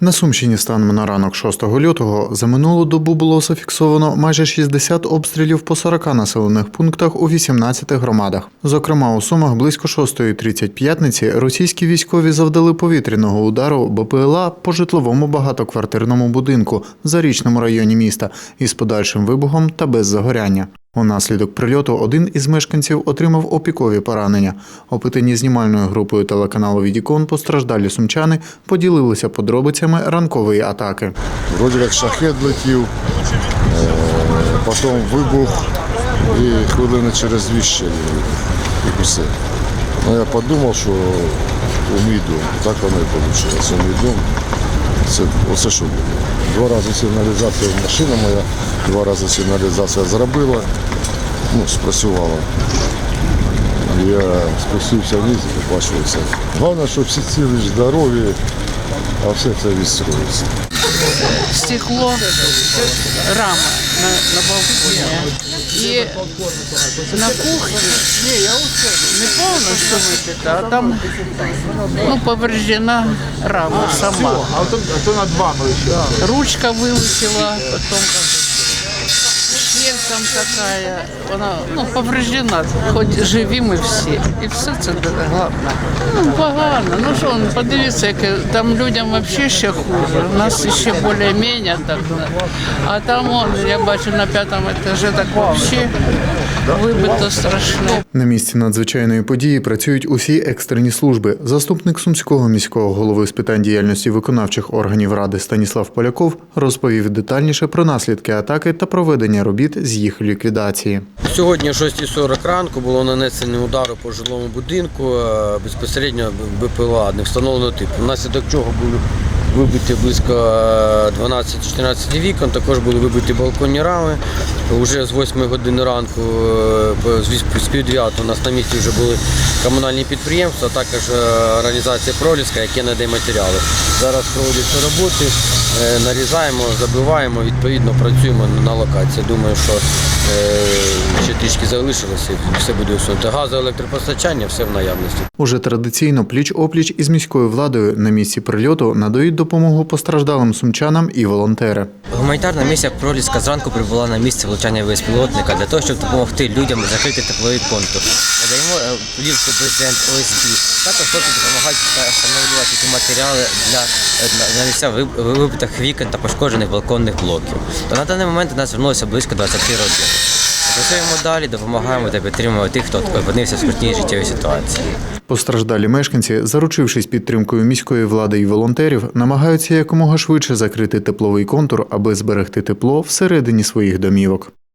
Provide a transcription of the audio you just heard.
На Сумщині станом на ранок 6 лютого за минулу добу було зафіксовано майже 60 обстрілів по 40 населених пунктах у 18 громадах. Зокрема, у Сумах близько 6.30 п'ятниці російські військові завдали повітряного удару БПЛА по житловому багатоквартирному будинку в Зарічному районі міста із подальшим вибухом та без загоряння. Унаслідок прильоту один із мешканців отримав опікові поранення. Опитані знімальною групою телеканалу Відікон постраждалі сумчани поділилися подробицями ранкової атаки. Вроді як шахет летів, е, потім вибух і хвилини через дві ще і все. Ну, я подумав, що у мій дом. Так воно і вийшло. У мій дом. Це оце що було. Два рази сигналізація машина моя, два рази сигналізація зробила, ну, спрацювала. Я спустився вниз і побачив це. Головне, щоб всі цілі здорові, а все це відстроїться. стекло, рама на, на балконе. И на кухне не полностью выбита, а там ну, повреждена рама сама. А то, а то над вами ще. Ручка вылетела, потом щель там такая, она ну, повреждена, хоть живі ми всі. І все це головне. Ну, погано. Ну що, подивіться, яке там людям взагалі ще хуже. У нас ще більш-менш так. А там, он, я бачу, на п'ятому етажі так взагалі вибито страшне. На місці надзвичайної події працюють усі екстрені служби. Заступник сумського міського голови з питань діяльності виконавчих органів ради Станіслав Поляков розповів детальніше про наслідки атаки та проведення робіт з їх ліквідації. Сьогодні о 6.40 ранку було нанесено удару по жилому будинку е, безпосередньо БПЛА не встановленого типу. Внаслідок чого були вибиті близько е, 12-14 вікон, також були вибиті балконні рами. Уже з 8 години ранку, е, з- з у нас на місці вже були комунальні підприємства, а також е, організація Проліска, які надає матеріали. Зараз проводяться роботи, е, нарізаємо, забиваємо, відповідно працюємо на локації. Думаю, що е, ще трішки залишилося все буде усунуто. Газу, електропостачання, все в наявності. Уже традиційно пліч-опліч із міською владою на місці прильоту надають допомогу постраждалим сумчанам і волонтери. Гуманітарна місія Проліска зранку прибула на місце влучання безпілотника для того, щоб допомогти людям закрити тепловий контур. Надаємо е, плівку президент ОСБ. Також хлопці допомагають встановлювати ті матеріали для, е, на- на місця вибитих вікон та пошкоджених балконних блоків. То на даний момент до нас звернулося близько 20 родин. Працюємо далі, допомагаємо та підтримуємо тих, хто опинився в скрутній життєвій ситуації. Постраждалі мешканці, заручившись підтримкою міської влади і волонтерів, намагаються якомога швидше закрити тепловий контур, аби зберегти тепло всередині своїх домівок.